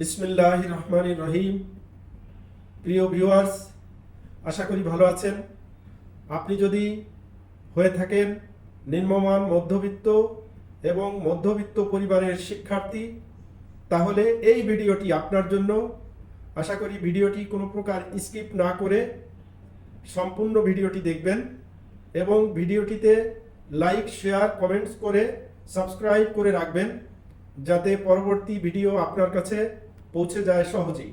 বিসমিল্লাহ রহমান রহিম প্রিয় ভিউয়ার্স আশা করি ভালো আছেন। আপনি যদি হয়ে থাকেন নিম্নমান মধ্যবিত্ত এবং মধ্যবিত্ত পরিবারের শিক্ষার্থী, তাহলে এই ভিডিওটি আপনার জন্য। আশা করি ভিডিওটি কোনো প্রকার স্কিপ না করে সম্পূর্ণ ভিডিওটি দেখবেন এবং ভিডিওটিতে লাইক, শেয়ার, কমেন্টস করে সাবস্ক্রাইব করে রাখবেন, যাতে পরবর্তী ভিডিও আপনার কাছে পৌঁছে যায় সহজেই।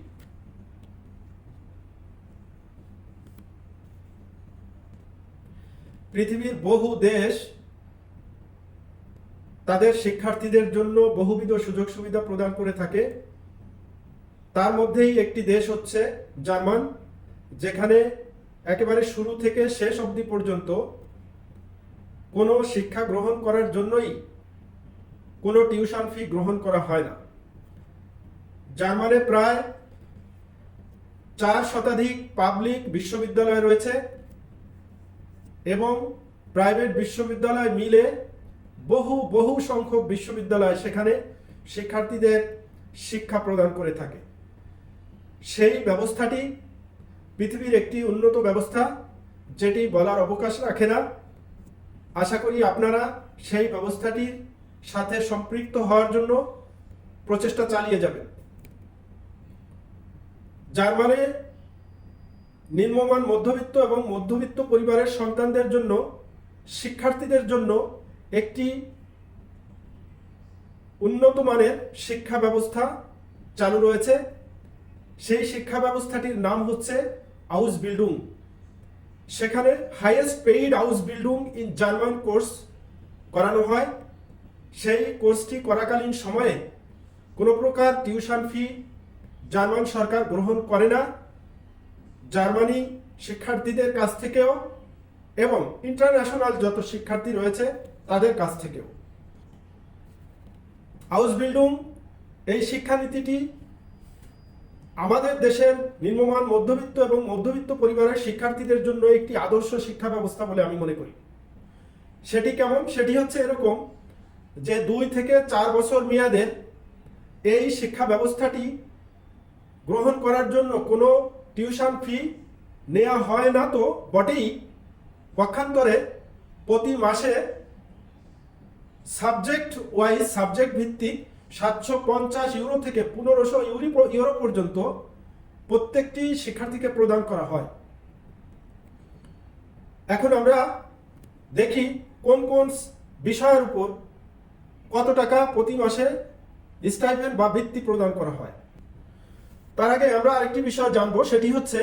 পৃথিবীর বহু দেশ তাদের শিক্ষার্থীদের জন্য বহুবিধ সুযোগ সুবিধা প্রদান করে থাকে। তার মধ্যেই একটি দেশ হচ্ছে জার্মান, যেখানে একেবারে শুরু থেকে শেষ অবধি পর্যন্ত কোনো শিক্ষা গ্রহণ করার জন্যই কোনো টিউশন ফি গ্রহণ করা হয় না। জার্মানে প্রায় চার শতাধিক পাবলিক বিশ্ববিদ্যালয় রয়েছে এবং প্রাইভেট বিশ্ববিদ্যালয় মিলে বহু বহু সংখ্যক বিশ্ববিদ্যালয় সেখানে শিক্ষার্থীদের শিক্ষা প্রদান করে থাকে। সেই ব্যবস্থাটি পৃথিবীর একটি উন্নত ব্যবস্থা, যেটি বলার অবকাশ রাখে না। আশা করি আপনারা সেই ব্যবস্থাটির সাথে সম্পৃক্ত হওয়ার জন্য প্রচেষ্টা চালিয়ে যাবেন। জার্মানে নিম্নমান মধ্যবিত্ত এবং মধ্যবিত্ত পরিবারের সন্তানদের জন্য, শিক্ষার্থীদের জন্য একটি উন্নত মানের শিক্ষা ব্যবস্থা চালু রয়েছে। সেই শিক্ষা ব্যবস্থাটির নাম হচ্ছে আউস বিল্ডুং। সেখানে হাইয়েস্ট পেইড আউস বিল্ডুং ইন জার্মান কোর্স করানো হয়। সেই কোর্সটি করাকালীন সময়ে কোনো প্রকার টিউশন ফি জার্মান সরকার গ্রহণ করে না। জার্মানি শিক্ষার্থীদের কাছ থেকেও এবং ইন্টারন্যাশনাল যত শিক্ষার্থী রয়েছে তাদের কাছ থেকেও। হাউস বিল্ডিং এই শিক্ষানীতিটি আমাদের দেশের নিম্নমান মধ্যবিত্ত এবং মধ্যবিত্ত পরিবারের শিক্ষার্থীদের জন্য একটি আদর্শ শিক্ষা ব্যবস্থা বলে আমি মনে করি। সেটি কেমন? সেটি হচ্ছে এরকম যে দুই থেকে চার বছর মেয়াদের এই শিক্ষা ব্যবস্থাটি গ্রহণ করার জন্য কোনো টিউশন ফি নেওয়া হয় না তো বটেই? পক্ষান্তরে প্রতি মাসে সাবজেক্ট ওয়াইজ সাবজেক্ট ভিত্তিক সাতশো পঞ্চাশ ইউরো থেকে পনেরোশো ইউরি ইউরো পর্যন্ত প্রত্যেকটি শিক্ষার্থীকে প্রদান করা হয়। এখন আমরা দেখি কোন কোন বিষয়ের উপর কত টাকা প্রতি মাসে স্টাইপেন্ড বা বৃত্তি প্রদান করা হয়। তার আগে আমরা আরেকটি বিষয় জানব, সেটি হচ্ছে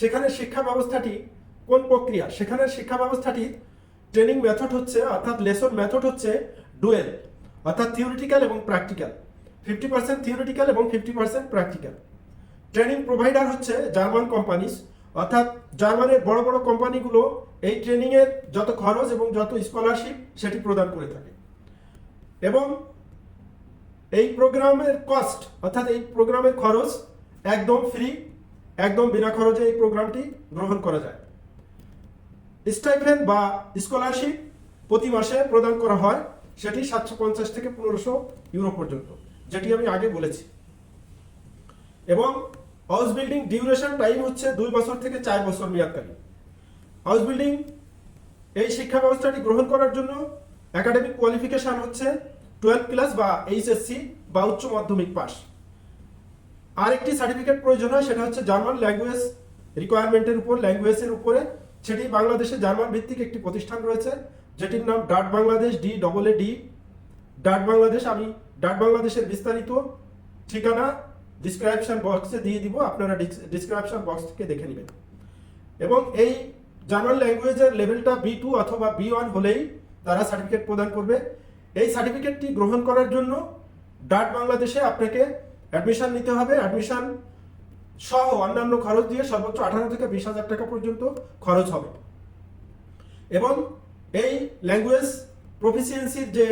সেখানে শিক্ষা ব্যবস্থাটি কোন প্রক্রিয়া? সেখানে শিক্ষা ব্যবস্থাটি ট্রেনিং মেথড হচ্ছে, অর্থাৎ লেসন মেথড হচ্ছে ডুয়েল অর্থাৎ থিওরিটিক্যাল এবং প্র্যাকটিক্যাল ফিফটি পার্সেন্ট থিওরিটিক্যাল এবং fifty percent practical training provider হচ্ছে জার্মান কোম্পানিস অর্থাৎ জার্মানের বড় বড় কোম্পানিগুলো এই ট্রেনিংয়ের যত খরচ এবং যত স্কলারশিপ সেটি প্রদান করে থাকে। এবং এই প্রোগ্রামের কস্ট অর্থাৎ এই প্রোগ্রামের খরচ একদম ফ্রি একদম বিনা খরচে এই প্রোগ্রামটি গ্রহণ করা যায়। স্টাইপেন্ড বা স্কলারশিপ প্রতি মাসে প্রদান করা হয়, সেটি সাতশো পঞ্চাশ থেকে পনেরোশো ইউরো পর্যন্ত, যেটি আমি আগে বলেছি। এবং হাউস বিল্ডিং ডিউরেশন টাইম হচ্ছে দুই বছর থেকে চার বছর মেয়াদকালীন। হাউস বিল্ডিং এই শিক্ষা ব্যবস্থাটি গ্রহণ করার জন্য একাডেমিক কোয়ালিফিকেশন হচ্ছে টুয়েলভ ক্লাস বা এইচএসসি বা উচ্চ মাধ্যমিক পাস আরেকটি সার্টিফিকেট প্রয়োজন হয়, সেটা হচ্ছে জার্মান ল্যাঙ্গুয়েজ রিকোয়ারমেন্টের উপর ল্যাঙ্গুয়েজের উপরে। সেটি বাংলাদেশে জার্মান ভিত্তিক একটি প্রতিষ্ঠান রয়েছে, যেটির নাম dot Bangladesh, D double A D. Dot Bangladesh, আমি ডাট বাংলাদেশের বিস্তারিত ঠিকানা ডিসক্রিপশন বক্সে দিয়ে দিব, আপনারা ডিসক্রিপশন বক্স থেকে দেখে নেবেন। এবং এই জার্মান ল্যাঙ্গুয়েজের লেভেলটা বি টু অথবা বি ওয়ান হলেই তারা সার্টিফিকেট প্রদান করবে। এই সার্টিফিকেটটি গ্রহণ করার জন্য ডাট বাংলাদেশে আপনাকে অ্যাডমিশন নিতে হবে অ্যাডমিশন সহ অন্যান্য খরচ দিয়ে সর্বোচ্চ আঠারো থেকে বিশ হাজার টাকা পর্যন্ত খরচ হবে। এবং এই ল্যাঙ্গুয়েজ প্রফিসিয়েন্সির যে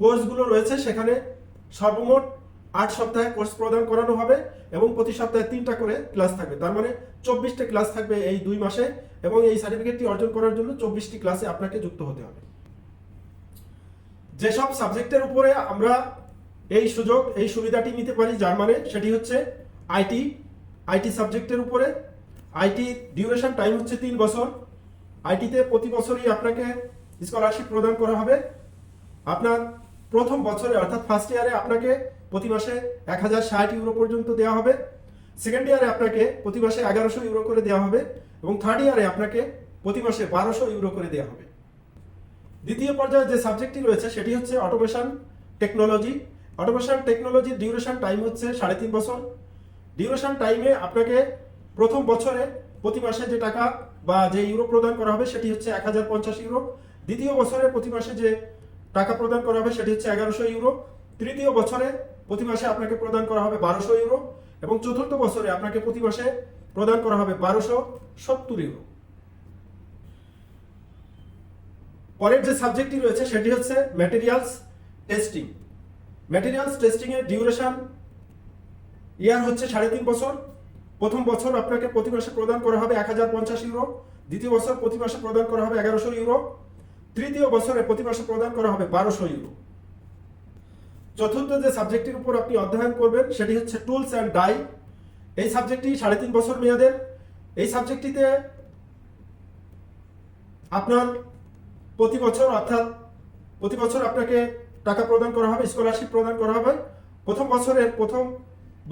কোর্সগুলো রয়েছে, সেখানে সর্বমোট আট সপ্তাহে কোর্স প্রদান করানো হবে এবং প্রতি সপ্তাহে তিনটা করে ক্লাস থাকবে। তার মানে চব্বিশটা ক্লাস থাকবে এই দুই মাসে এবং এই সার্টিফিকেটটি অর্জন করার জন্য চব্বিশটি ক্লাসে আপনাকে যুক্ত হতে হবে। যেসব সাবজেক্টের উপরে আমরা এই সুযোগ, এই সুবিধাটি নিতে পারি যার মানে সেটি হচ্ছে আইটি আইটি সাবজেক্টের উপরে। আইটি ডিউরেশন টাইম হচ্ছে তিন বছর। আইটিতে প্রতি বছরই আপনাকে স্কলারশিপ প্রদান করা হবে। আপনার প্রথম বছরে, অর্থাৎ ফার্স্ট ইয়ারে আপনাকে প্রতি মাসে এক হাজার ষাট ইউরো পর্যন্ত দেওয়া হবে। সেকেন্ড ইয়ারে আপনাকে প্রতি মাসে এগারোশো ইউরো করে দেওয়া হবে এবং থার্ড ইয়ারে আপনাকে প্রতি মাসে বারোশো ইউরো করে দেওয়া হবে। দ্বিতীয় পর্যায়ে যে সাবজেক্টটি রয়েছে, সেটি হচ্ছে অটোমেশন টেকনোলজি অটোমেশন টেকনোলজির ডিউরেশন টাইম হচ্ছে সাড়ে তিন বছর। ডিউরেশন টাইমে আপনাকে প্রথম বছরে প্রতি মাসে যে টাকা বা যে ইউরো প্রদান করা হবে সেটি হচ্ছে এক হাজার পঞ্চাশ ইউরো দ্বিতীয় বছরে প্রতি মাসে যে টাকা প্রদান করা হবে সেটি হচ্ছে এগারোশো ইউরো তৃতীয় বছরে প্রতি মাসে আপনাকে প্রদান করা হবে বারোশো ইউরো এবং চতুর্থ বছরে আপনাকে প্রতি মাসে প্রদান করা হবে বারোশো সত্তর ইউরো পরের যে সাবজেক্টটি রয়েছে সেটি হচ্ছে ম্যাটেরিয়ালস টেস্টিং ম্যাটেরিয়ালস টেস্টিং এর ডিউরেশন ইয়ার হচ্ছে সাড়ে তিন বছর। প্রথম বছর আপনাকে প্রতি মাসে প্রদান করা হবে এক হাজার পঞ্চাশ ইউরো দ্বিতীয় বছর প্রতি মাসে প্রদান করা হবে এগারোশো ইউরো তৃতীয় বছরে প্রতি মাসে প্রদান করা হবে বারোশো ইউরো চতুর্থ যে সাবজেক্টের উপর আপনি অধ্যয়ন করবেন, সেটি হচ্ছে টুলস অ্যান্ড ডাই এই সাবজেক্টটি সাড়ে তিন বছর মেয়াদের। এই সাবজেক্টটিতে আপনার প্রতি বছর অর্থাৎ প্রতি বছর আপনাকে টাকা প্রদান করা হবে স্কলারশিপ প্রদান করা হবে। প্রথম বছরের, প্রথম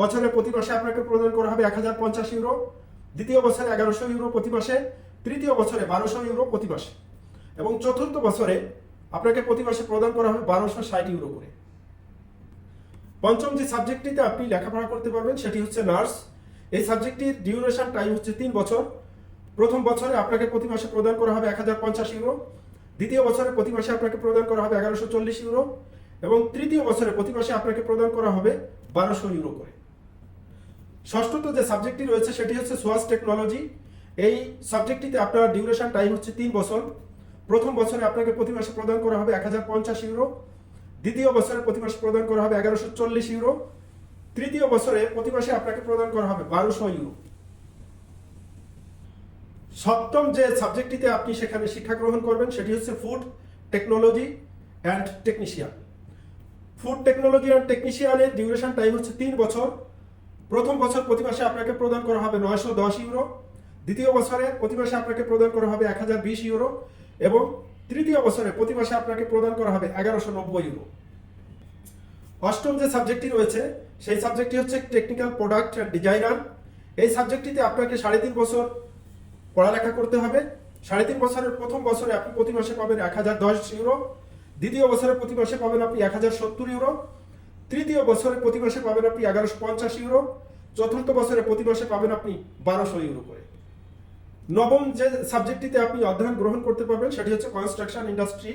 বছরে প্রতি মাসে আপনাকে প্রদান করা হবে এক হাজার পঞ্চাশ ইউরো, দ্বিতীয় বছরে এগারোশো ইউরো প্রতি মাসে, তৃতীয় বছরে বারোশো ইউরো প্রতি মাসে। এবং চতুর্থ বছরে আপনাকে প্রতি মাসে প্রদান করা হবে বারোশো ষাট ইউরো করে। পঞ্চম যে সাবজেক্টটিতে আপনি লেখাপড়া করতে পারবেন, সেটি হচ্ছে নার্স। এই সাবজেক্টটির ডিউরেশন টাইম হচ্ছে তিন বছর। প্রথম বছরে আপনাকে প্রতি মাসে প্রদান করা হবে এক হাজার পঞ্চাশ ইউরো। দ্বিতীয় বছরে প্রতি মাসে আপনাকে প্রদান করা হবে এগারোশো চল্লিশ ইউরো এবং তৃতীয় বছরে প্রতি মাসে আপনাকে প্রদান করা হবে বারোশো ইউরো করে। ষষ্ঠত যে সাবজেক্টটি রয়েছে, সেটি হচ্ছে সোয়াস টেকনোলজি। এই সাবজেক্টটিতে আপনার ডিউরেশন টাইম হচ্ছে তিন বছর। প্রথম বছরে আপনাকে প্রতি মাসে প্রদান করা হবে এক হাজার পঞ্চাশ ইউরো। দ্বিতীয় বছরে প্রতি মাসে প্রদান করা হবে এগারোশো চল্লিশ ইউরো। তৃতীয় বছরে প্রতি মাসে আপনাকে প্রদান করা হবে বারোশো ইউরো। সপ্তম যে সাবজেক্টটিতে আপনি সেখানে শিক্ষা গ্রহণ করবেন, সেটি হচ্ছে food technology and technician food technology and টেকনিশিয়ানের duration time হচ্ছে তিন বছর। প্রথম বছর প্রতি মাসে আপনাকে প্রদান করা হবে নয়শো দশ ইউরো দ্বিতীয় বছরে প্রতি মাসে আপনাকে প্রদান করা হবে এক হাজার বিশ ইউরো এবং তৃতীয় বছরে প্রতি মাসে আপনাকে প্রদান করা হবে এগারোশো নব্বই ইউরো অষ্টম যে সাবজেক্টটি রয়েছে, সেই সাবজেক্টটি হচ্ছে টেকনিক্যাল প্রোডাক্ট ডিজাইনার এই সাবজেক্টটিতে আপনাকে সাড়ে তিন বছর পড়ালেখা করতে হবে। সাড়ে তিন বছরের প্রথম বছরে আপনি প্রতি মাসে পাবেন এক হাজার দশ ইউরো। দ্বিতীয় বছরে প্রতি মাসে পাবেন আপনি এক হাজার সত্তর ইউরো। তৃতীয় বছরে প্রতি মাসে পাবেন আপনি এগারোশো পঞ্চাশ ইউরো। চতুর্থ বছরে প্রতি মাসে পাবেন আপনি বারোশো ইউরো করে। নবম যে সাবজেক্টটিতে আপনি অধ্যয়ন গ্রহণ করতে পারবেন, সেটি হচ্ছে কনস্ট্রাকশন ইন্ডাস্ট্রি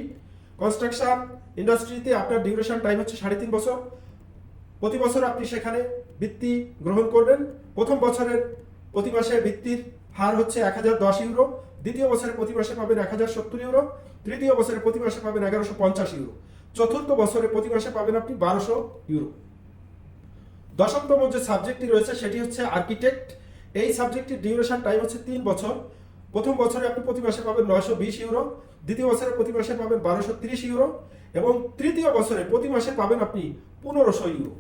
কনস্ট্রাকশন ইন্ডাস্ট্রিতে আপনার ডিউরেশন টাইম হচ্ছে সাড়ে তিন বছর। প্রতি বছর আপনি সেখানে বৃত্তি গ্রহণ করবেন। প্রথম বছরের প্রতি মাসে বৃত্তির হার হচ্ছে এক হাজার দশ ইউরো, দ্বিতীয় বছরে প্রতি মাসে পাবেন এক হাজার সত্তর ইউরো, তৃতীয় বছরে প্রতি মাসে পাবেন এগারোশো পঞ্চাশ ইউরো, চতুর্থ বছরে প্রতি মাসে পাবেন আপনি বারোশো ইউরো। দশমতম যে সাবজেক্টটি রয়েছে, সেটি হচ্ছে আর্কিটেক্ট এই সাবজেক্টটির ডিউরেশন টাইম হচ্ছে তিন বছর। প্রথম বছরে আপনি প্রতি মাসে পাবেন নয়শো বিশ ইউরো, দ্বিতীয় বছরে প্রতি মাসে পাবেন বারোশো তিরিশ ইউরো, এবং তৃতীয় বছরে প্রতি মাসে পাবেন আপনি পনেরোশো ইউরো।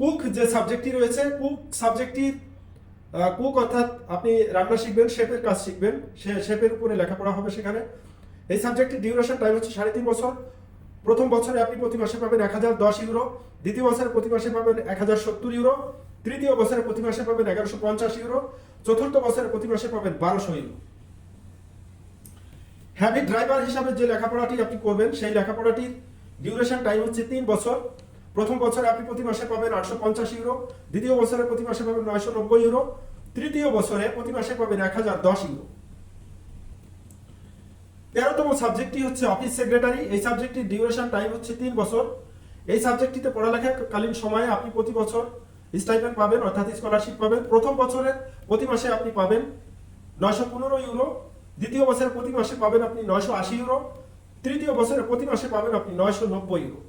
কুক যে সাবজেক্টটি রয়েছে, কুক সাবজেক্টটির কুক অর্থাৎ আপনি রান্না শিখবেন, শেফের কাজ শিখবেন, সে শেফের উপরে লেখাপড়া হবে সেখানে। এই সাবজেক্টের ডিউরেশন টাইম হচ্ছে সাড়ে তিন বছর। প্রথম বছরে আপনি প্রতি মাসে পাবেন এক হাজার দশ ইউরো দ্বিতীয় বছরে প্রতি মাসে পাবেন এক হাজার সত্তর ইউরো তৃতীয় বছরে প্রতি মাসে পাবেন এগারোশো পঞ্চাশ ইউরো চতুর্থ বছরে প্রতি মাসে পাবেন বারোশো ইউরো হ্যাভি ড্রাইভার হিসাবে যে লেখাপড়াটি আপনি করবেন, সেই লেখাপড়াটির ডিউরেশন টাইম হচ্ছে তিন বছর। প্রথম বছরে আপনি প্রতি মাসে পাবেন আটশো পঞ্চাশ ইউরো, দ্বিতীয় বছরে প্রতি মাসে পাবেন নয়শো নব্বই ইউরো, তৃতীয় বছরে প্রতি মাসে পাবেন এক হাজার দশ ইউরো। তেরোতম সাবজেক্টটি হচ্ছে অফিস সেক্রেটারি। এই সাবজেক্টটির ডিউরেশন টাইম হচ্ছে তিন বছর। এই সাবজেক্টটিতে পড়ালেখাকালীন সময়ে আপনি প্রতি বছর স্টাইপেন্ড পাবেন, অর্থাৎ স্কলারশিপ পাবেন। প্রথম বছরে প্রতি মাসে আপনি পাবেন নয়শো পনেরো ইউরো, দ্বিতীয় বছরে প্রতি মাসে পাবেন আপনি নয়শো আশি ইউরো, তৃতীয় বছরে প্রতি মাসে পাবেন আপনি নয়শো নব্বই ইউরো।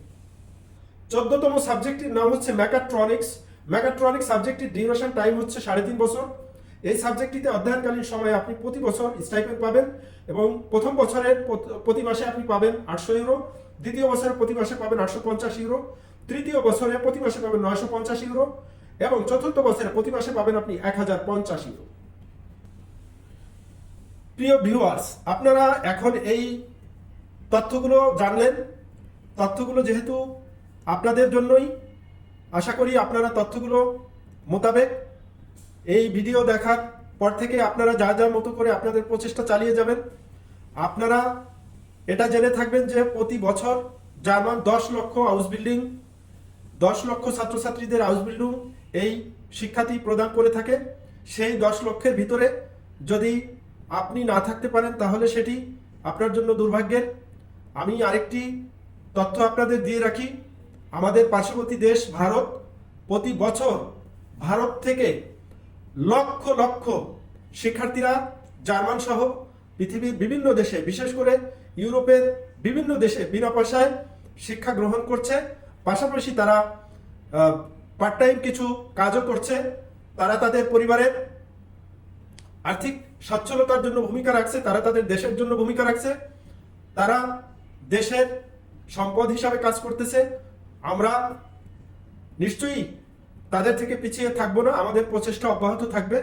চোদ্দতম সাবজেক্টটির নাম হচ্ছে ম্যাকাট্রনিক্স ম্যাকাট্রনিক্স সাবজেক্টটির ডিউরেশন টাইম হচ্ছে সাড়ে তিন বছর। এই সাবজেক্টটিতে অধ্যয়নকালীন সময়ে আপনি প্রতি বছর স্টাইপেন্ড পাবেন এবং প্রথম বছরের প্রতি মাসে আপনি পাবেন আটশো ইউরো, দ্বিতীয় বছরে প্রতি মাসে পাবেন আটশো পঞ্চাশ ইউরো, তৃতীয় বছরে প্রতি মাসে পাবেন নয়শো পঞ্চাশ ইউরো এবং চতুর্থ বছরে প্রতি মাসে পাবেন আপনি এক হাজার পঞ্চাশ ইউরো। প্রিয় ভিউয়ার্স আপনারা এখন এই তথ্যগুলো জানলেন। তথ্যগুলো যেহেতু আপনাদের জন্যই আশা করি আপনারা তথ্যগুলো মোতাবেক এই ভিডিও দেখার পর থেকে আপনারা যা যা মতো করে আপনাদের প্রচেষ্টা চালিয়ে যাবেন, আপনারা এটা জেনে থাকবেন যে প্রতি বছর জার্মান দশ লক্ষ হাউস বিল্ডিং, দশ লক্ষ ছাত্রছাত্রীদের হাউস বিল্ডিং এই শিক্ষাটি প্রদান করে থাকে। সেই দশ লক্ষের ভিতরে যদি আপনি না থাকতে পারেন, তাহলে সেটি আপনার জন্য দুর্ভাগ্যের। আমি আরেকটি তথ্য আপনাদের দিয়ে রাখি। আমাদের পার্শ্ববর্তী দেশ ভারত, প্রতি বছর ভারত থেকে লক্ষ লক্ষ শিক্ষার্থীরা জার্মান সহ পৃথিবীর বিভিন্ন দেশে, বিশেষ করে ইউরোপের বিভিন্ন দেশে বিনা পয়সায় শিক্ষা গ্রহণ করছে। পাশাপাশি তারা পার্ট টাইম কিছু কাজও করছে। তারা তাদের পরিবারের আর্থিক সচ্ছলতার জন্য ভূমিকা রাখছে। তারা তাদের দেশের জন্য ভূমিকা রাখছে। তারা দেশের সম্পদ হিসাবে কাজ করতেছে। আমরা নিশ্চয়ই তাদের থেকে পিছিয়ে থাকব না, আমাদের প্রচেষ্টা অব্যাহত থাকবে।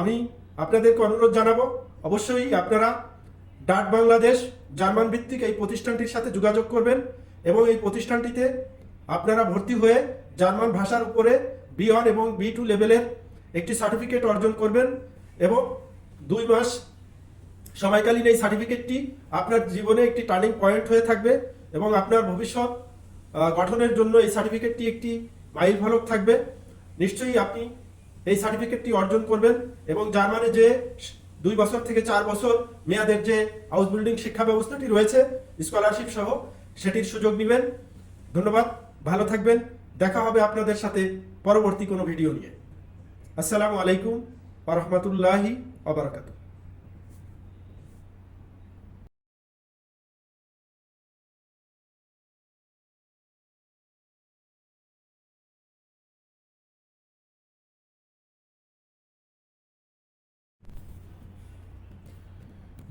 আমি আপনাদেরকে অনুরোধ জানাব, অবশ্যই আপনারা ডাট বাংলাদেশ জার্মান ভিত্তিক এই প্রতিষ্ঠানটির সাথে যোগাযোগ করবেন এবং এই প্রতিষ্ঠানটিতে আপনারা ভর্তি হয়ে জার্মান ভাষার উপরে বি ওয়ান এবং বি টু লেভেলের একটি সার্টিফিকেট অর্জন করবেন এবং দুই মাস সময়কালীন এই সার্টিফিকেটটি আপনার জীবনে একটি টার্নিং পয়েন্ট হয়ে থাকবে এবং আপনার ভবিষ্যৎ গঠনের জন্য এই সার্টিফিকেটটি একটি মাইল ফলক থাকবে। নিশ্চয়ই আপনি এই সার্টিফিকেটটি অর্জন করবেন এবং জার্মানে যে দুই বছর থেকে চার বছর মেয়াদের যে হাউস বিল্ডিং শিক্ষা ব্যবস্থাটি রয়েছে স্কলারশিপ সহ, সেটির সুযোগ নেবেন। ধন্যবাদ, ভালো থাকবেন। দেখা হবে আপনাদের সাথে পরবর্তী কোনো ভিডিও নিয়ে। আসসালামু আলাইকুম রহমতুল্লাহি আবরকাত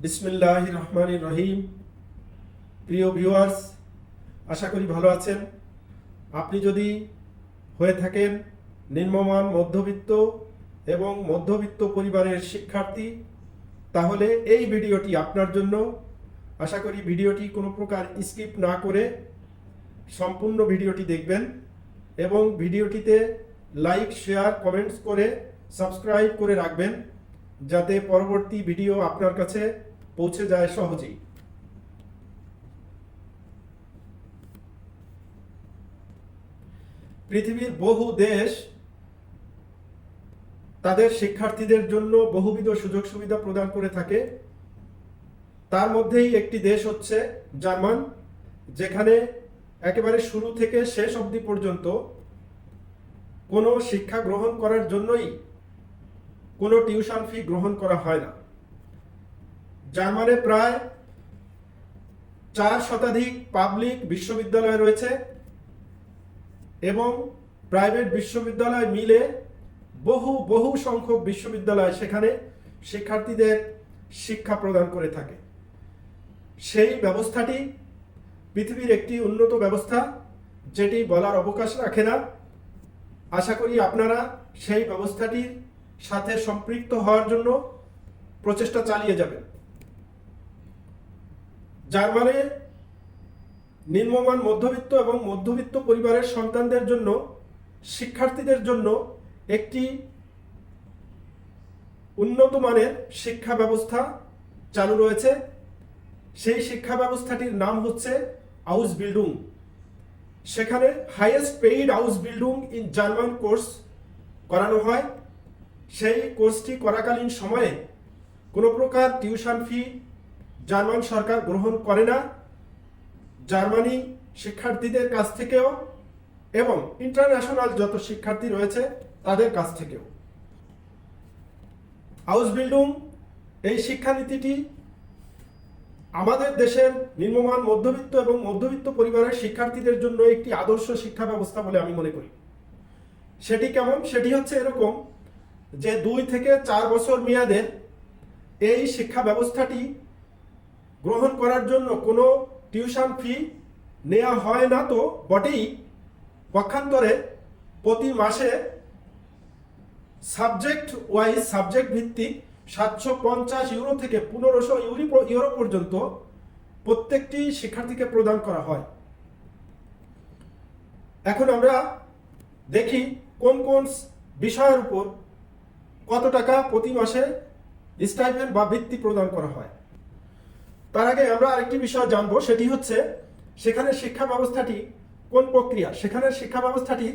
বিসমিল্লাহ রহমান রহিম প্রিয় ভিউয়ার্স আশা করি ভালো আছেন। আপনি যদি হয়ে থাকেন নিম্নমান মধ্যবিত্ত এবং মধ্যবিত্ত পরিবারের শিক্ষার্থী, তাহলে এই ভিডিওটি আপনার জন্য। আশা করি ভিডিওটি কোনো প্রকার স্কিপ না করে সম্পূর্ণ ভিডিওটি দেখবেন এবং ভিডিওটিতে লাইক, শেয়ার, কমেন্টস করে সাবস্ক্রাইব করে রাখবেন, যাতে পরবর্তী ভিডিও আপনার কাছে পৌঁছে যায় সহজেই। পৃথিবীর বহু দেশ তাদের শিক্ষার্থীদের জন্য বহুবিধ সুযোগ সুবিধা প্রদান করে থাকে। তার মধ্যেই একটি দেশ হচ্ছে জার্মান, যেখানে একেবারে শুরু থেকে শেষ অবধি পর্যন্ত কোনো শিক্ষা গ্রহণ করার জন্যই কোনো টিউশন ফি গ্রহণ করা হয় না। জার্মানে প্রায় চার শতাধিক পাবলিক বিশ্ববিদ্যালয় রয়েছে এবং প্রাইভেট বিশ্ববিদ্যালয় মিলে বহু বহু সংখ্যক বিশ্ববিদ্যালয় সেখানে শিক্ষার্থীদের শিক্ষা প্রদান করে থাকে। সেই ব্যবস্থাটি পৃথিবীর একটি উন্নত ব্যবস্থা, যেটি বলার অবকাশ রাখে না। আশা করি আপনারা সেই ব্যবস্থাটির সাথে সম্পৃক্ত হওয়ার জন্য প্রচেষ্টা চালিয়ে যাবেন। জার্মানে নিম্নমান মধ্যবিত্ত এবং মধ্যবিত্ত পরিবারের সন্তানদের জন্য, শিক্ষার্থীদের জন্য একটি উন্নত মানের শিক্ষা ব্যবস্থা চালু রয়েছে। সেই শিক্ষা ব্যবস্থাটির নাম হচ্ছে হাউস বিল্ডিং। সেখানে highest paid house building in German course করানো হয়। সেই কোর্সটি করাকালীন সময়ে কোনো প্রকার টিউশন ফি জার্মান সরকার গ্রহণ করে না। জার্মানি শিক্ষার্থীদের কাছ থেকেও এবং ইন্টারন্যাশনাল যত শিক্ষার্থী রয়েছে তাদের কাছ থেকেও। হাউস বিল্ডিং এই শিক্ষানীতিটি আমাদের দেশের নিম্নমান মধ্যবিত্ত এবং মধ্যবিত্ত পরিবারের শিক্ষার্থীদের জন্য একটি আদর্শ শিক্ষা ব্যবস্থা বলে আমি মনে করি। সেটি কেমন? সেটি হচ্ছে এরকম যে দুই থেকে চার বছর মেয়াদের এই শিক্ষা ব্যবস্থাটি গ্রহণ করার জন্য কোনো টিউশন ফি নেওয়া হয় না তো বটেই? পক্ষান্তরে প্রতি মাসে সাবজেক্ট ওয়াইজ সাবজেক্ট ভিত্তিক সাতশো পঞ্চাশ ইউরো থেকে পনেরোশো ইউরি ইউরো পর্যন্ত প্রত্যেকটি শিক্ষার্থীকে প্রদান করা হয়। এখন আমরা দেখি কোন কোন বিষয়ের উপর কত টাকা প্রতি মাসে স্টাইপেন্ড বা বৃত্তি প্রদান করা হয়। তার আগে আমরা আরেকটি বিষয় জানব, সেটি হচ্ছে সেখানে শিক্ষা ব্যবস্থাটি কোন প্রক্রিয়া? সেখানে শিক্ষা ব্যবস্থাটি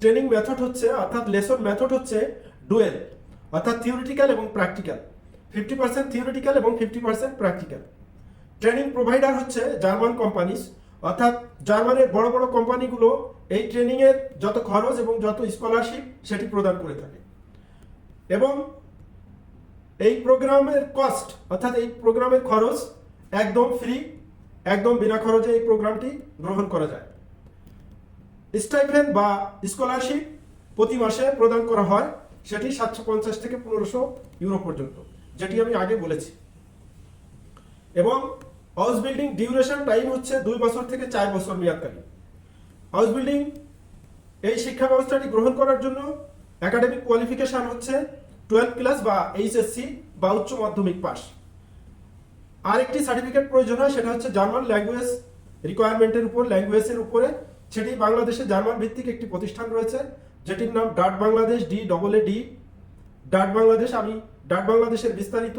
ট্রেনিং মেথড হচ্ছে, অর্থাৎ লেসন মেথড হচ্ছে ডুয়েল অর্থাৎ থিওরিটিক্যাল এবং প্র্যাকটিক্যাল ফিফটি পার্সেন্ট থিওরিটিক্যাল এবং fifty percent practical training provider হচ্ছে জার্মান কোম্পানিস অর্থাৎ জার্মানের বড় বড় কোম্পানিগুলো এই ট্রেনিংয়ের যত খরচ এবং যত স্কলারশিপ সেটি প্রদান করে থাকে। এবং এই প্রোগ্রামের কস্ট অর্থাৎ এই প্রোগ্রামের খরচ একদম ফ্রি একদম বিনা খরচে এই প্রোগ্রামটি গ্রহণ করা যায়। স্টাইফেন বা স্কলারশিপ প্রতি মাসে প্রদান করা হয়, সেটি সাতশো পঞ্চাশ থেকে পনেরোশো ইউরো পর্যন্ত, যেটি আমি আগে বলেছি। এবং হাউস বিল্ডিং ডিউরেশন টাইম হচ্ছে দুই বছর থেকে চার বছর মেয়াদকালীন। হাউস বিল্ডিং এই শিক্ষা ব্যবস্থাটি গ্রহণ করার জন্য একাডেমিক কোয়ালিফিকেশন হচ্ছে টুয়েলভ ক্লাস বা এইচএসসি বা উচ্চ মাধ্যমিক পাস আরেকটি সার্টিফিকেট প্রয়োজন হয়, সেটা হচ্ছে জার্মান ল্যাঙ্গুয়েজ রিকোয়ারমেন্টের উপর ল্যাঙ্গুয়েজের উপরে। সেটি বাংলাদেশে জার্মান ভিত্তিক একটি প্রতিষ্ঠান রয়েছে, যেটির নাম dot Bangladesh D double A D dot Bangladesh, আমি ডাট বাংলাদেশের বিস্তারিত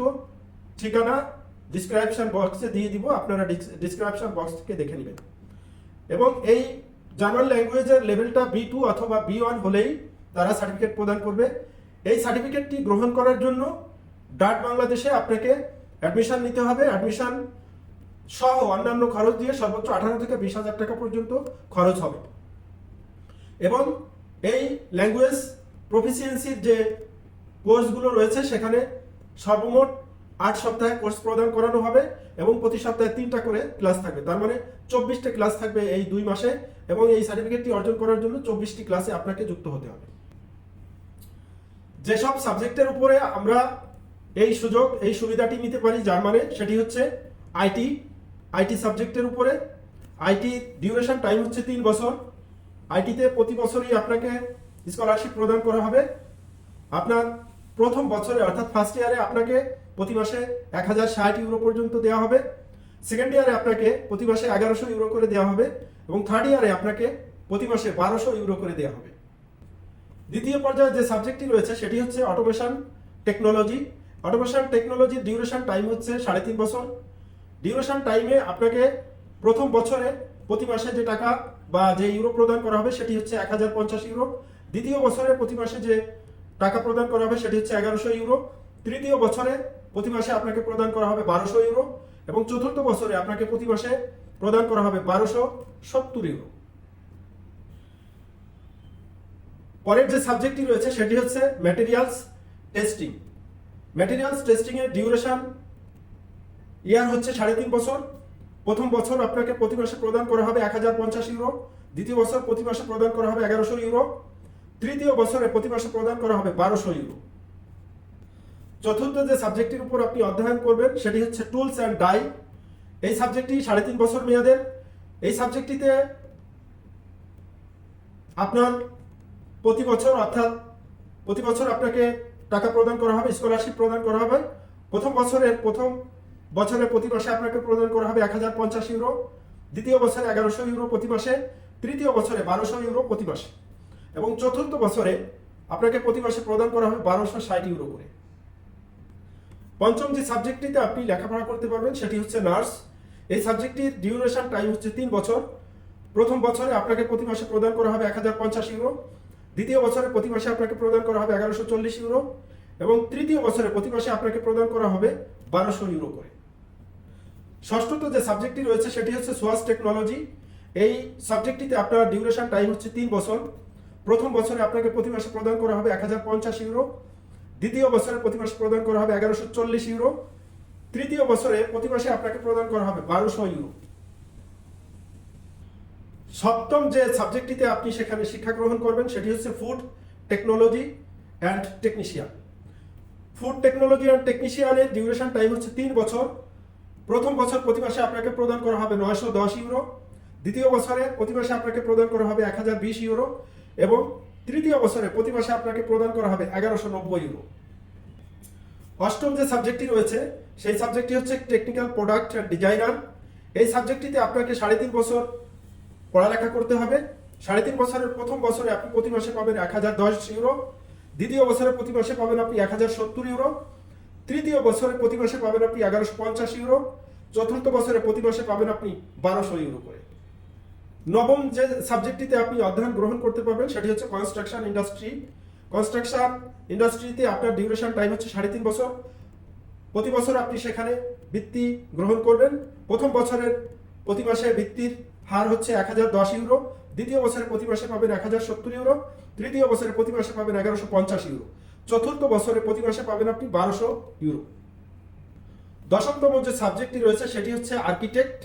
ঠিকানা ডিসক্রিপশন বক্সে দিয়ে দিব, আপনারা ডিসক্রিপশন বক্স থেকে দেখে নেবেন। এবং এই জার্মান ল্যাঙ্গুয়েজের লেভেলটা বি টু অথবা বি ওয়ান হলেই তারা সার্টিফিকেট প্রদান করবে। এই সার্টিফিকেটটি গ্রহণ করার জন্য ডাট বাংলাদেশে আপনাকে অ্যাডমিশন নিতে হবে অ্যাডমিশন সহ অন্যান্য খরচ দিয়ে সর্বোচ্চ আঠারো থেকে বিশ হাজার টাকা পর্যন্ত খরচ হবে। এবং এই ল্যাঙ্গুয়েজ প্রফিসিয়েন্সির যে কোর্সগুলো রয়েছে, সেখানে সর্বমোট আট সপ্তাহে কোর্স প্রদান করানো হবে এবং প্রতি সপ্তাহে তিনটা করে ক্লাস থাকবে। তার মানে চব্বিশটা ক্লাস থাকবে এই দুই মাসে এবং এই সার্টিফিকেটটি অর্জন করার জন্য চব্বিশটি ক্লাসে আপনাকে যুক্ত হতে হবে। যেসব সাবজেক্টের উপরে আমরা এই সুযোগ, এই সুবিধাটি নিতে পারি জার্মানে সেটি হচ্ছে আইটি আইটি সাবজেক্টের উপরে। আইটি ডিউরেশন টাইম হচ্ছে তিন বছর। আইটিতে প্রতি বছরই আপনাকে স্কলারশিপ প্রদান করা হবে। আপনার প্রথম বছরে, অর্থাৎ ফার্স্ট ইয়ারে আপনাকে প্রতি মাসে এক হাজার ষাট ইউরো পর্যন্ত দেওয়া হবে। সেকেন্ড ইয়ারে আপনাকে প্রতি মাসে এগারোশো ইউরো করে দেওয়া হবে এবং থার্ড ইয়ারে আপনাকে প্রতি মাসে বারোশো ইউরো করে দেওয়া হবে। দ্বিতীয় পর্যায়ে যে সাবজেক্টটি রয়েছে, সেটি হচ্ছে অটোমেশন টেকনোলজি অটোমেশন টেকনোলজির ডিউরেশন টাইম হচ্ছে সাড়ে তিন বছর। ডিউরেশন টাইমে আপনাকে প্রথম বছরে প্রতি মাসে যে টাকা বা যে ইউরো প্রদান করা হবে সেটি হচ্ছে এক হাজার পঞ্চাশ ইউরো দ্বিতীয় বছরে প্রতি মাসে যে টাকা প্রদান করা হবে সেটি হচ্ছে এগারোশো ইউরো তৃতীয় বছরে প্রতি মাসে আপনাকে প্রদান করা হবে বারোশো ইউরো এবং চতুর্থ বছরে আপনাকে প্রতি মাসে প্রদান করা হবে বারোশো সত্তর ইউরো পরের যে সাবজেক্টটি রয়েছে সেটি হচ্ছে ম্যাটেরিয়ালস টেস্টিং ম্যাটেরিয়ালস টেস্টিং এর ডিউরেশন ইয়ার হচ্ছে সাড়ে তিন বছর। প্রথম বছর আপনাকে প্রতি মাসে প্রদান করা হবে এক হাজার পঞ্চাশ ইউরো দ্বিতীয় বছর প্রতি মাসে প্রদান করা হবে এগারোশো ইউরো তৃতীয় বছরে প্রতি মাসে প্রদান করা হবে বারোশো ইউরো চতুর্থ যে সাবজেক্টটির উপর আপনি অধ্যয়ন করবেন, সেটি হচ্ছে টুলস অ্যান্ড ডাই এই সাবজেক্টটি সাড়ে তিন বছর মেয়াদের। এই সাবজেক্টটিতে আপনার প্রতি বছর অর্থাৎ প্রতি বছর আপনাকে টাকা প্রদান করা হবে স্কলারশিপ প্রদান করা হবে। প্রথম বছরের, প্রথম বছরে প্রতি মাসে আপনাকে প্রদান করা হবে এক হাজার পঞ্চাশ ইউরো। দ্বিতীয় বছরে এগারোশো ইউরো প্রতি মাসে, তৃতীয় বছরে বারোশো ইউরো প্রতি মাসে। এবং চতুর্থ বছরে আপনাকে প্রতি মাসে প্রদান করা হবে বারোশো ষাট ইউরো করে। পঞ্চম যে সাবজেক্টটিতে আপনি লেখাপড়া করতে পারবেন, সেটি হচ্ছে নার্স। এই সাবজেক্টটির ডিউরেশন টাইম হচ্ছে তিন বছর। প্রথম বছরে আপনাকে প্রতি মাসে প্রদান করা হবে এক হাজার পঞ্চাশ ইউরো। দ্বিতীয় বছরে প্রতি মাসে আপনাকে প্রদান করা হবে এগারোশো চল্লিশ ইউরো এবং তৃতীয় বছরে প্রতি মাসে আপনাকে প্রদান করা হবে বারোশো ইউরো করে। ষষ্ঠত যে সাবজেক্টটি রয়েছে, সেটি হচ্ছে সোয়াস টেকনোলজি। এই সাবজেক্টটিতে আপনার ডিউরেশন টাইম হচ্ছে তিন বছর। প্রথম বছরে আপনাকে প্রতি মাসে প্রদান করা হবে এক হাজার পঞ্চাশ ইউরো। দ্বিতীয় বছরে প্রতি মাসে প্রদান করা হবে এগারোশো চল্লিশ ইউরো। তৃতীয় বছরে প্রতি মাসে আপনাকে প্রদান করা হবে বারোশো ইউরো। সপ্তম যে সাবজেক্টটিতে আপনি সেখানে শিক্ষা গ্রহণ করবেন, সেটি হচ্ছে food technology and technician food technology and টেকনিশিয়ানের duration time হচ্ছে তিন বছর। প্রথম বছর প্রতি মাসে আপনাকে প্রদান করা হবে নয়শো দশ ইউরো দ্বিতীয় বছরে প্রতি মাসে আপনাকে প্রদান করা হবে এক হাজার বিশ ইউরো এবং তৃতীয় বছরে প্রতি মাসে আপনাকে প্রদান করা হবে এগারোশো নব্বই ইউরো অষ্টম যে সাবজেক্টটি রয়েছে, সেই সাবজেক্টটি হচ্ছে টেকনিক্যাল প্রোডাক্ট ডিজাইনার এই সাবজেক্টটিতে আপনাকে সাড়ে তিন বছর পড়ালেখা করতে হবে। সাড়ে তিন বছরের প্রথম বছরে আপনি প্রতি মাসে পাবেন এক হাজার দশ ইউরো। দ্বিতীয় বছরে প্রতি মাসে পাবেন আপনি এক হাজার সত্তর ইউরো। তৃতীয় বছরে প্রতি মাসে পাবেন আপনি এগারোশো পঞ্চাশ ইউরো। চতুর্থ বছরে প্রতি মাসে পাবেন আপনি বারোশো ইউরো করে। নবম যে সাবজেক্টটিতে আপনি অধ্যয়ন গ্রহণ করতে পারবেন সেটি হচ্ছে কনস্ট্রাকশন ইন্ডাস্ট্রি। কনস্ট্রাকশন ইন্ডাস্ট্রিতে আপনার ডিউরেশন টাইম হচ্ছে সাড়ে তিন বছর। প্রতি বছর আপনি সেখানে বৃত্তি গ্রহণ করবেন। প্রথম বছরের প্রতি মাসে বৃত্তির হার হচ্ছে এক হাজার দশ ইউরো, দ্বিতীয় বছরে প্রতি মাসে পাবেন এক হাজার সত্তর ইউরো, তৃতীয় বছরে প্রতি মাসে পাবেন এগারোশো পঞ্চাশ ইউরো, চতুর্থ বছরে প্রতি মাসে পাবেন আপনি বারোশো ইউরো। দশমতম যে সাবজেক্টটি রয়েছে, সেটি হচ্ছে আর্কিটেক্ট।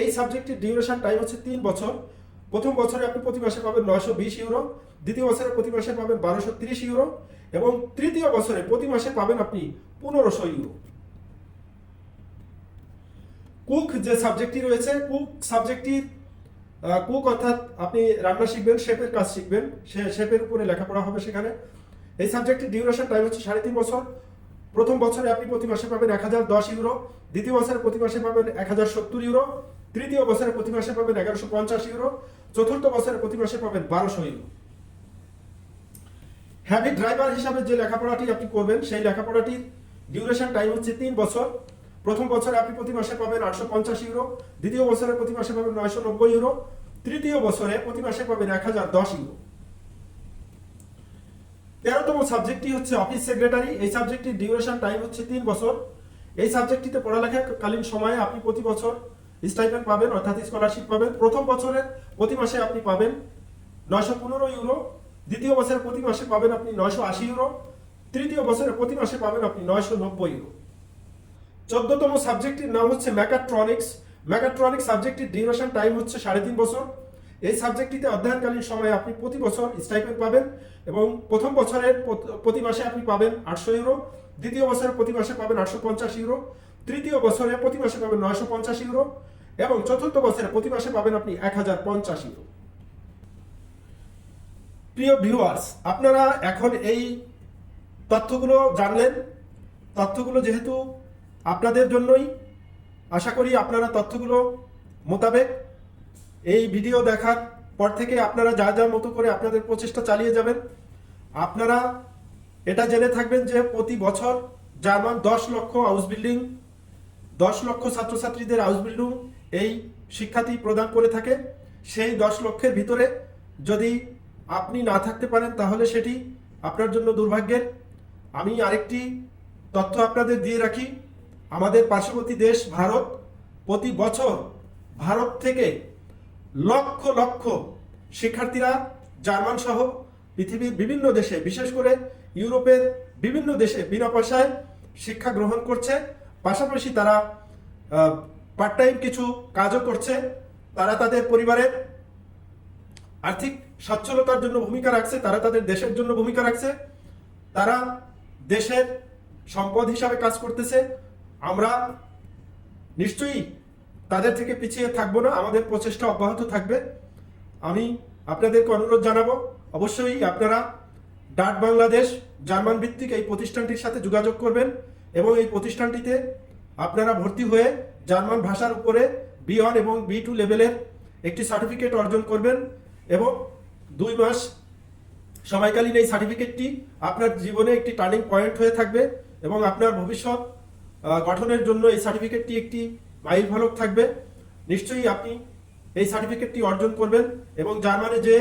এই সাবজেক্টটির ডিউরেশন টাইম হচ্ছে তিন বছর। প্রথম বছরে আপনি প্রতি মাসে পাবেন নয়শো বিশ ইউরো, দ্বিতীয় বছরে প্রতি মাসে পাবেন বারোশো তিরিশ ইউরো এবং তৃতীয় বছরে প্রতি মাসে পাবেন আপনি পনেরোশো ইউরো। কুক যে সাবজেক্টটি রয়েছে, কুক সাবজেক্টটির কুক অর্থাৎ আপনি রান্না শিখবেন, শেফের কাজ শিখবেন, সে শেফের উপরে লেখাপড়া হবে সেখানে। এই সাবজেক্টের ডিউরেশন টাইম হচ্ছে সাড়ে তিন বছর। প্রথম বছরে আপনি প্রতি মাসে পাবেন এক হাজার দশ ইউরো দ্বিতীয় বছরে প্রতি মাসে পাবেন এক হাজার সত্তর ইউরো তৃতীয় বছরে প্রতি মাসে পাবেন এগারোশো পঞ্চাশ ইউরো চতুর্থ বছরে প্রতি মাসে পাবেন বারোশো ইউরো হ্যাভি ড্রাইভার হিসাবে যে লেখাপড়াটি আপনি করবেন, সেই লেখাপড়াটির ডিউরেশন টাইম হচ্ছে তিন বছর। প্রথম বছরে আপনি প্রতি মাসে পাবেন আটশো পঞ্চাশ ইউরো, দ্বিতীয় বছরে প্রতি মাসে পাবেন নয়শো নব্বই ইউরো, তৃতীয় বছরে প্রতি মাসে পাবেন এক হাজার দশ ইউরো। তেরোতম সাবজেক্টটি হচ্ছে অফিস সেক্রেটারি। এই সাবজেক্টটির ডিউরেশন টাইম হচ্ছে তিন বছর। এই সাবজেক্টটিতে পড়ালেখাকালীন সময়ে আপনি প্রতি বছর স্টাইপেন্ড পাবেন, অর্থাৎ স্কলারশিপ পাবেন। প্রথম বছরের প্রতি মাসে আপনি পাবেন নয়শো পনেরো ইউরো, দ্বিতীয় বছরের প্রতি মাসে পাবেন আপনি নয়শো আশি ইউরো, তৃতীয় বছরের প্রতি মাসে পাবেন আপনি নয়শো নব্বই ইউরো। চোদ্দতম সাবজেক্টটির নাম হচ্ছে ম্যাকাট্রনিক্স ম্যাকাট্রনিক্স সাবজেক্টটির ডিউরেশন টাইম হচ্ছে সাড়ে তিন বছর। এই সাবজেক্টটিতে অধ্যয়নকালীন সময়ে আপনি প্রতি বছর স্টাইপেন্ড পাবেন এবং প্রথম বছরের প্রতি মাসে আপনি পাবেন আটশো ইউরো দ্বিতীয় বছরের প্রতি মাসে পাবেন আটশো পঞ্চাশ ইউরো তৃতীয় বছরে প্রতি মাসে পাবেন নয়শো পঞ্চাশ ইউরো এবং চতুর্থ বছরে প্রতি মাসে পাবেন আপনি এক হাজার পঞ্চাশ ইউরো প্রিয় ভিউয়ার্স আপনারা এখন এই তথ্যগুলো জানলেন। তথ্যগুলো যেহেতু আপনাদের জন্যই আশা করি আপনারা তথ্যগুলো মোতাবেক এই ভিডিও দেখার পর থেকে আপনারা যা যা মতো করে আপনাদের প্রচেষ্টা চালিয়ে যাবেন, আপনারা এটা জেনে থাকবেন যে প্রতি বছর জার্মান দশ লক্ষ হাউস বিল্ডিং, দশ লক্ষ ছাত্রছাত্রীদের হাউস বিল্ডিং এই শিক্ষাটি প্রদান করে থাকে। সেই দশ লক্ষের ভিতরে যদি আপনি না থাকতে পারেন, তাহলে সেটি আপনার জন্য দুর্ভাগ্যের। আমি আরেকটি তথ্য আপনাদের দিয়ে রাখি। আমাদের পার্শ্ববর্তী দেশ ভারত, প্রতি বছর ভারত থেকে লক্ষ লক্ষ শিক্ষার্থীরা জার্মান সহ পৃথিবীর বিভিন্ন দেশে, বিশেষ করে ইউরোপের বিভিন্ন দেশে বিনা পয়সায় শিক্ষা গ্রহণ করছে। পাশাপাশি তারা পার্ট টাইম কিছু কাজও করছে। তারা তাদের পরিবারের আর্থিক সচ্ছলতার জন্য ভূমিকা রাখছে, তারা তাদের দেশের জন্য ভূমিকা রাখছে। তারা দেশের সম্পদ হিসাবে কাজ করতেছে। আমরা নিশ্চয়ই তাদের থেকে পিছিয়ে থাকব না, আমাদের প্রচেষ্টা অব্যাহত থাকবে। আমি আপনাদেরকে অনুরোধ জানাব, অবশ্যই আপনারা ডাট বাংলাদেশ জার্মান ভিত্তিক এই প্রতিষ্ঠানটির সাথে যোগাযোগ করবেন এবং এই প্রতিষ্ঠানটিতে আপনারা ভর্তি হয়ে জার্মান ভাষার উপরে বি ওয়ান এবং বি টু লেভেলের একটি সার্টিফিকেট অর্জন করবেন এবং দুই মাস সময়কালীন এই সার্টিফিকেটটি আপনার জীবনে একটি টার্নিং পয়েন্ট হয়ে থাকবে এবং আপনার ভবিষ্যৎ গঠনের জন্য এই সার্টিফিকেটটি একটি মাইল ফলক থাকবে। নিশ্চয়ই আপনি এই সার্টিফিকেটটি অর্জন করবেন এবং জার্মানে যে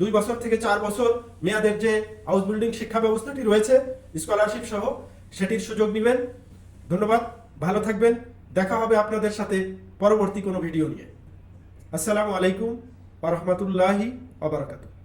দুই বছর থেকে চার বছর মেয়াদের যে হাউস বিল্ডিং শিক্ষা ব্যবস্থাটি রয়েছে স্কলারশিপ সহ, সেটির সুযোগ নেবেন। ধন্যবাদ, ভালো থাকবেন। দেখা হবে আপনাদের সাথে পরবর্তী কোনো ভিডিও নিয়ে। আসসালামু আলাইকুম ওরহমতুল্লাহি আবরকাতুহ